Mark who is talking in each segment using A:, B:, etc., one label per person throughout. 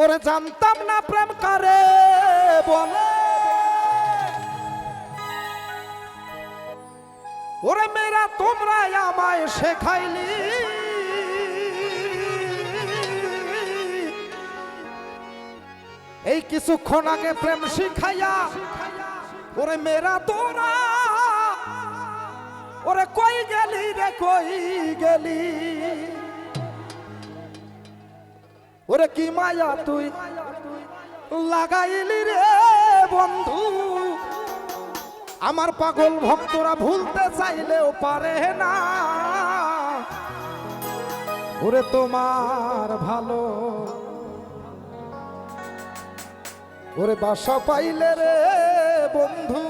A: ওরে জানতাম না প্রেম কারে বলে। ওরে মেয়েরা, তোমরা আমায় শেখাইলি। এই কিছুক্ষণ আগে প্রেম শিখাইয়া, ওরে মেয়েরা, তোরা, ওরে কই গেলি রে, কই গেলি? ওরে কি মায়া তুই? লাগাইলি রে বন্ধু। আমার পাগল ভক্তরা ভুলতে চাইলেও পারে না। ওরে তোমার ভালো। ওরে বাসা পাইলে রে বন্ধু।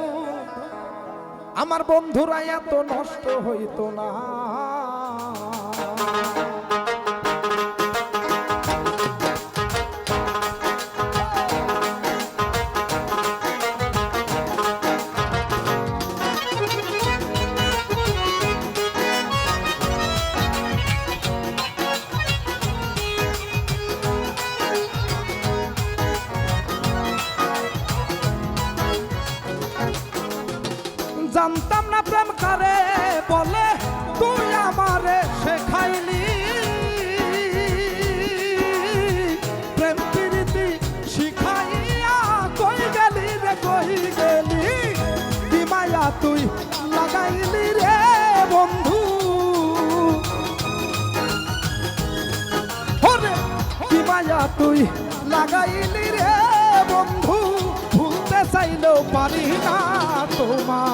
A: আমার বন্ধুরা এত নষ্ট হইতো না। জানতাম না প্রেম কারে বলে, তুই আমারে শেখাইলি। প্রেম প্রীতি শিখাইয়া কই গেলি রে, কই গেলি? কি মায়া তুই লাগাইলি রে, বন্ধু? মায়া তুই লাগাইলি রে, বন্ধু? ভুলতে চাইলেও পারি না তোমার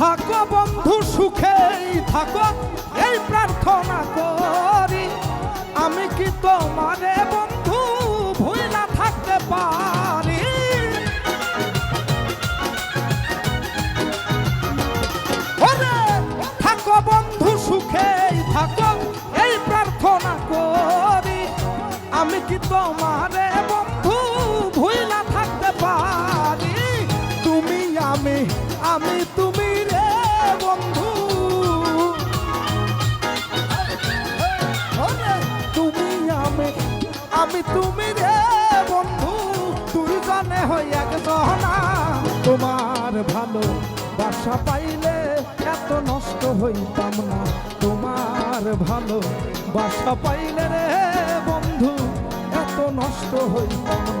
A: থাকো বন্ধু সুখেই থাকো, এই প্রার্থনা করি। আমি কি তোমারে বন্ধু ভুইলা থাকতে পারি? থাকো বন্ধু সুখেই থাকো, এই প্রার্থনা করি। আমি কি তোমারে বন্ধু ভুইলা থাকতে পারি? তুমি আমি আমি তুমি বন্ধু। তুমি আমি আমি তুমি রে বন্ধু। তুই জানে হই একজনা তোমার ভালো বাসা পাইলে এত নষ্ট হইতাম না। তোমার ভালো বাসা পাইলে রে বন্ধু, এত নষ্ট হইতাম না।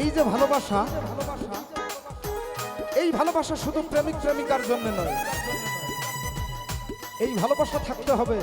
A: এই যে ভালোবাসা এই ভালোবাসা শুধু প্রেমিক প্রেমিকার জন্য নয় এই ভালোবাসা থাকতে হবে।